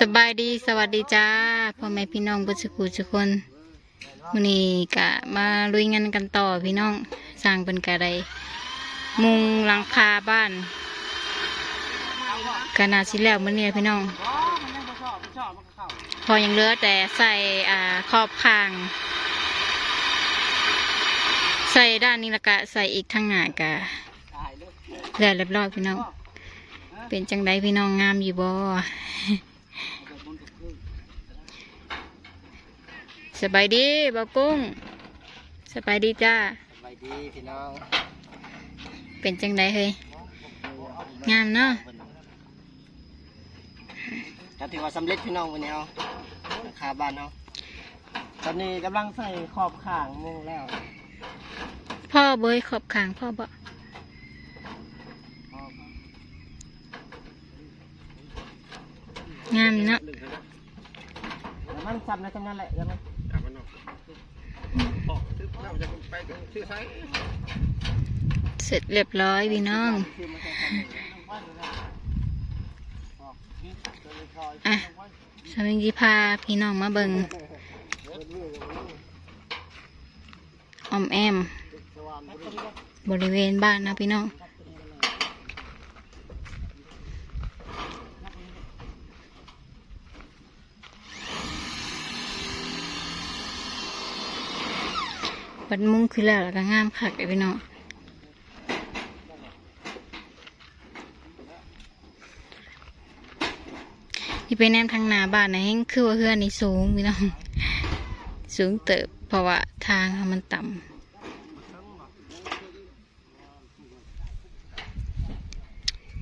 สบายดีสวัสดีจ้าพ่อแม่พี่น้องบุษกูทุกคนมื้อนี้กะมาลุยงานกันต่อพี่น้องสร้างเป็นกะไดมุงหลังคาบ้านกะนาสิแล้วมื้อนี้พี่น้อง พอยังเหลือแต่ใส่อ่าขอบคาง ใส่ด้านนี้ละกะใส่อีกทางหน้ากะแล้วเรียบร้อยพี่น้อง เป็นจังไดพี่น้องงามอยู่บ่สบายดีบ่าวกุ้งสบายดีจ้าสบายดีพี่น้อง เป็นจังไดเฮ้ยงามเนาะก็ถือว่าสำเร็จพี่น้องวันนี้เอาหลังคาบ้านเอาตอนนี้กำลังใส่ขอบข้างมุงแล้ว พ่อเบยขอบขางพ่อบ่ งามเนาะแล้วมันซ้ำนะจำนั้นแหละยังไงเสร็จเรียบร้อยพี่น้องคือมันจะทำอะสมิงจีพาพี่น้องมาเบิงออมแอม บริเวณบ้านนะพี่น้อง บัดมุ้งคือแล้วแล้วก็งามคักเลยพี่น้องที่ไปแนมทางหนาบ้านนะแห้งคือว่าเฮือนนี่สูงพี่น้อง สูงเติบเพราะว่าทางมันต่ำ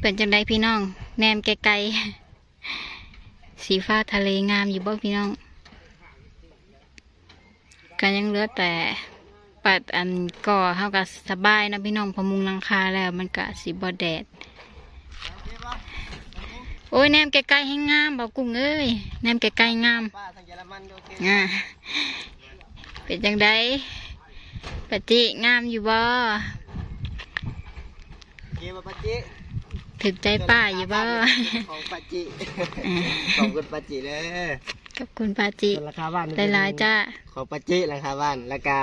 เป็นจังไดพี่น้อง แนมไกลๆสีฟ้าทะเลงามอยู่บ่พี่น้องก็ยังเหลือแต่ ปัดอันก่อเฮาก็สบายนะพี่น้องพอมุงหลังคาแล้วมันก็สีบ่แดด โอ้ยแนมไกลๆให้งามบอกกุ้งเอ้ยแนมไกลๆงามป้าทางเยอรมันโอเคอ่าเป็นจังไดปฏิงามอยู่บ่เกี่ยวกับปัจจิถึกใจป้าอยู่บ่ของปัจจิขอบคุณปัจจิเลยกับคุณปาจิส่วนราคาบ้านได้หลายๆจ้า ของปัจจิราคาบ้านราคา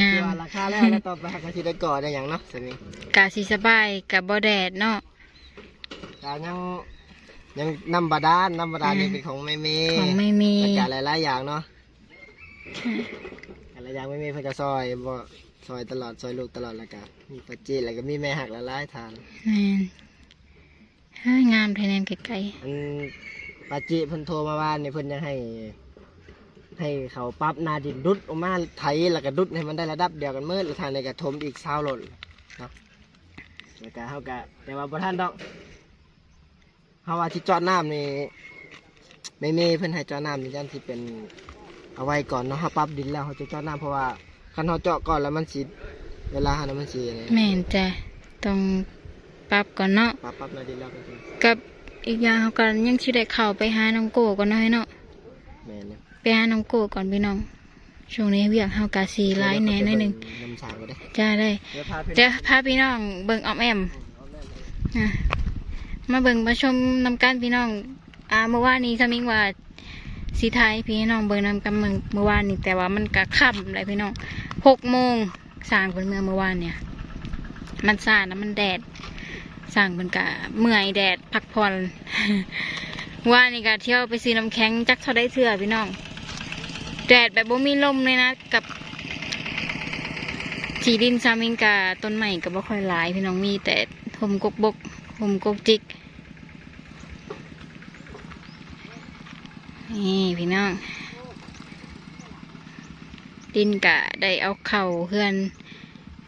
งาเดี๋ยวมราคาแล้วแล้วต่อไปหากระชิได้ก่อได้อย่างเนาะสมิงกาสีสบายกับบ่แดดเนาะกายังยังน้ำบาดาลน้ำบาดาลนี่เป็นของไม่มีของไม่มีแล้วกาหลายๆอย่างเนาะหลายๆอย่างไม่มีเพื่อนก็ซอยบ่ซอยตลอดซอยลูกตลอดแล้วก็มีปัจจิแล้วก็มีแม่หักละลายทานแม่นเฮ้ยงามแท้แนมไกลอันปัจจิเพิ่นโทรมาว่านี่เพิ่นยังให้ ให้เขาปรับหนาดินดุดออกมาไถแล้วก็ดุดให้มันได้ระดับเดียวกันเมื่อแล้วทางในกระทมอีกเช้าหล่นเนาะแล้วก็เฮาก็แต่ว่าบ่ทันดอกเฮาว่าที่เจอดน้ำนี่ไม่มีเพิ่นให้เจอดน้ำนี่จันที่เป็นเอาไว้ก่อนเนาะเฮาปรับดินแล้วเฮาจะเจอดน้ำเพราะว่าคันเฮาเจาะก่อนแล้วมันสิเวลาหาน้ำมันสิอะไรๆแม่นจ้ะต้องปรับก่อนเนาะปรับปรับหนาดินแล้วก็สิกับอีกอย่างเขาก็ยังสิได้เข้าไปหาน้องโก้ก่อนเนาะให้เนาะแม่นเนี่ย ไปหาน้องโก้ก่อนพี่น้อง ช่วงนี้เวียกเฮากาสีร้ายแหน่หน่อยหนึ่งน้ำสางก็ได้จ้าได้ เดี๋ยวพาเพิ่นเดี๋ยวพาพี่น้องเบิ่งออมแอมอะมาเบิ่งมาชมนำกันพี่น้อง อ่าเมื่อวานนี้สมิงว่าสีไทยพี่น้องเบิ่งนำกันเมื่อเมื่อวานนี้แต่ว่ามันกะค่ำเลยพี่น้องหกโมงสร้างเป็นเมื่อเมื่อวานเนี่ย มันซ่านะมันแดดสร้างเป็นกะเมื่อยแดดพักผ่อน ว่านี่กะเที่ยวไปซื้อน้ำแข็งจักเท่าได้เถื่อพี่น้อง แดดแบบบ่มีลมเลยนะ กับสีดินซามิงกาต้นใหม่ก็บ่ค่อยหลาย พี่น้องมีแต่หมกกบกหมกกจิก นี่พี่น้อง ดินกะได้เอาเข่าเพื่อน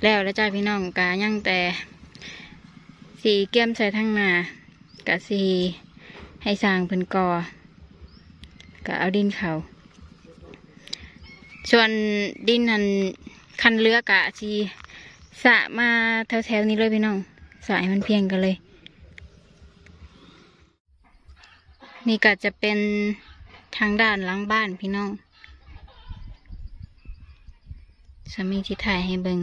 แล้วแล้วจ้าพี่น้องกะยังแต่ สีเกียมใส่ทั้งนากะสีให้สร้างเพิ่นกอกะเอาดินเข่า ส่วนดินนันคันเรือกะสีสะมาแถวๆนี้เลยพี่น้องสระให้มันเพียงกันเลย นี่ก็จะเป็นทางด้านหลังบ้านพี่น้องสามีที่ถ่ายให้เบิง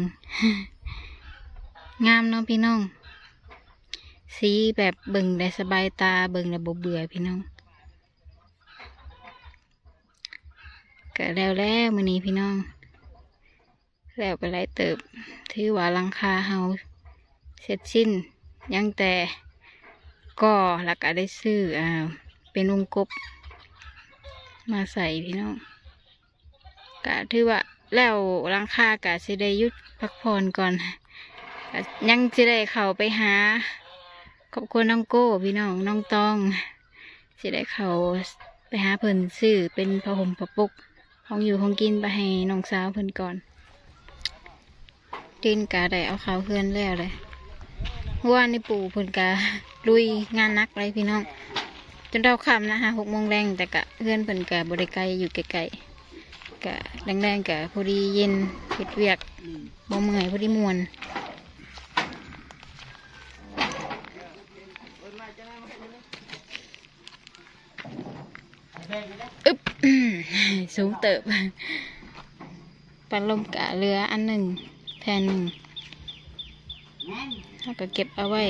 งามเนาะพี่น้อง สีแบบเบิ่งได้สบายตาเบิ่งแล้วบ่เบื่อพี่น้อง ก็แล้วแล้วมื้อนี้พี่น้อง แล้วไปไล่เติบถือว่าลังคาเฮาเสร็จสิ้นยังแต่ก่อแล้วก็ได้ซื้ออ่าเป็นวงกบ มาใส่พี่น้องก็ถือว่าแล้วลังคากะสิได้ยุดพักผ่อนก่อนยังสิได้เข้าไปหาครอบครัวน้องโก้พี่น้องน้องตองสิได้เข้าไปหาเพิ่นซื้อเป็นผ้าห่มผ้าปุก ของอยู่ของกินไปให้น้องสาวเพิ่นก่อนดินกาได้เอาเขาเพื่อนแล้วเลยเพราะว่าในปู่เพิ่นกาลุยงานนักเลยพี่น้อง จนเราคำนะฮะหกโมงแรงแต่กะเพื่อนเพิ่นกะบริไกลอยู่ไกลๆกะแรงๆกะพอดีเย็นเผ็ดเวียกบ่เมื่อยพอดีมวนอึ๊บ สูงเติบปันลมกะเรืออันหนึ่งแทนหนึ่งแล้วก็เก็บเอาไว้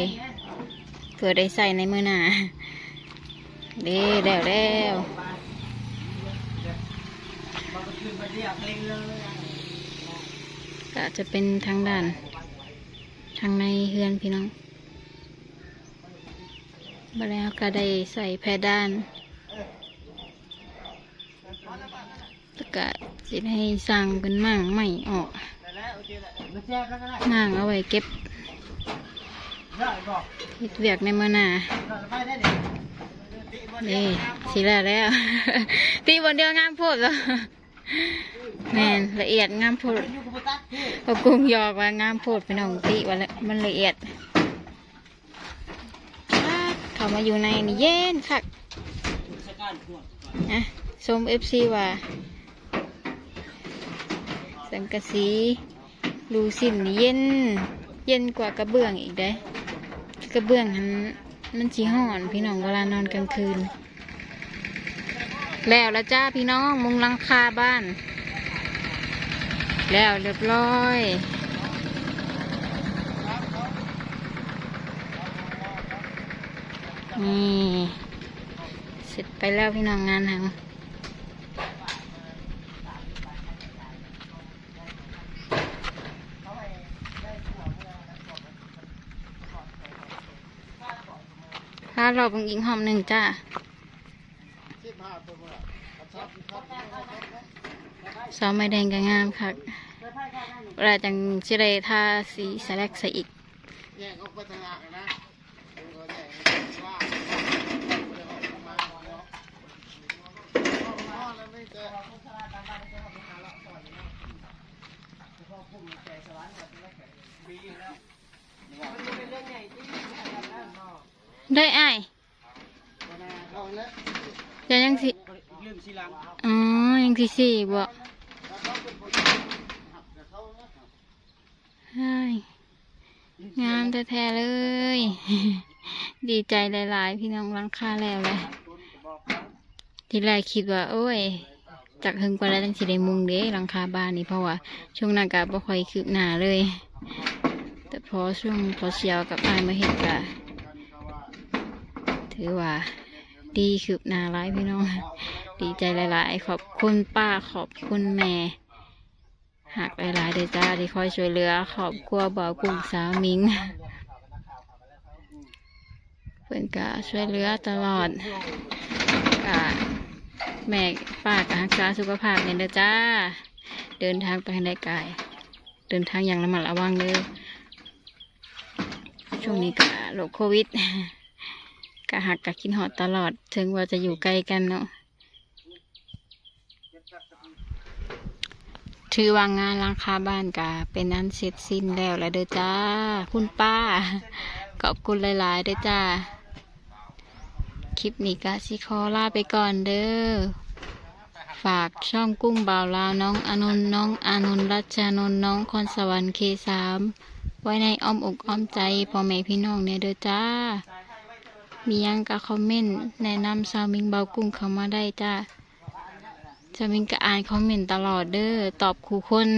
เผื่อได้ใส่ในมือหนาเด้แล้วแล้วก็จะเป็นทางด้าน ทางในเฮือนพี่น้องมาแล้วก็ได้ใส่แพด้าน แล้วก็สิให้สั่งเป็นมั่งไม่ออกมั่งเอาไว้เก็บเฮ็ดเวียกในมือนานี่สิแล้วแล้ว ตีบนเดียวงามโพดแล้วแมนละเอียดงามโพดพอกุ้งหยอกว่างามโพดพี่น้องตีว่าละมันละเอียดเข้ามาอยู่ในนี่เย็นคักนะชมเอฟซีว่า สังกะสีรูสินนี่เย็น เย็นกว่ากระเบื้องอีกได้กระเบื้องมันมันสีห่อนพี่น้องเวลานอนกลางคืน แล้วล้วจ้าพี่น้องมุงหลังคาบ้าน แล้วเรียบร้อยนี่เสร็จไปแล้วพี่น้องงานทาง ถ้ารอบังอิงหอมหนึ่งจ้าสอมไม่แดงก็งามค่ะเวลาจังสิได้ทาสีสแลกใส่อีกไปทางหลังนะไอ้ายเดี๋ยวยังสิ อ๋อยังสิสี่บ่ใช่งามแท้ๆเลย ดีใจหลาย ๆ พี่น้องรังค่าแล้วเลยทีแรกคิดว่า โอ้ยจากหึงไปแล้วจังสิได้มุงเด้หลังคาบ้านนี่เพราะว่า ช่วงหน้ากาบ่ค่อยคืบหน้าเลย แต่พอช่วงพอเชียวกับอายมาเห็นกะถือว่า ดีคืบหน้าร้ายพี่น้อง ดีใจหลาย ๆ ขอบคุณป้าขอบคุณแม่หักหลายๆเดจ้าที่คอยช่วยเหลือขอบครัวบ่าวกุ้งสาวมิงเพื่อนกะช่วยเหลือตลอดกะแม่ป้ากะรักษาสุขภาพเนี่ยเด้อจ้า เดินทางไปให้ได้ไกลเดินทางอย่างระมัดระวังเลยช่วงนี้กะโรคโควิดกะหักกะกินหอดตลอด ถึงว่าจะอยู่ไกลกันเนาะ ถือว่างงานหลังคาบ้านกะเป็นอันเสร็จสิ้นแล้วแหละเด้อจ้า คุณป้าขอบคุณหลายๆเด้อจ้า คลิปนี้กะสิขอลาไปก่อนเด้อ ฝากช่องกุ้งบ่าวลาวน้องอนนท์น้องอนนท์รัชานนท์น้องคอนสวรรค์เคสามไว้ในอ้อมอกอ้อมใจพ่อแม่พี่น้องเนี่ยเด้อจ้า มียังก็คอมเมนต์แนะนำซาวมิงเบากุ้งเข้ามาได้จ้า ซามิงก็อ่านคอมเมนต์ตลอดเด้อตอบคู่คน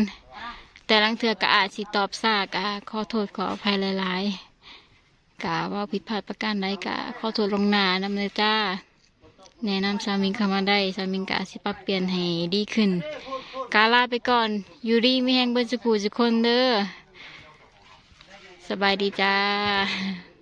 แต่ลังเถือก็อาจสิตอบซากะขอโทษขออภัยหลายๆกะว่าผิดพลาดประการใดกะขอโทษลงหนานำเลยจ้า แนะนำสามิงเข้ามาได้สามิงกะสิปรับเปลี่ยนให้ดีขึ้น กาลาไปก่อนยู่ดีไม่แห้งเบิ้ลสกูสุคนเด้อสบายดีจ้า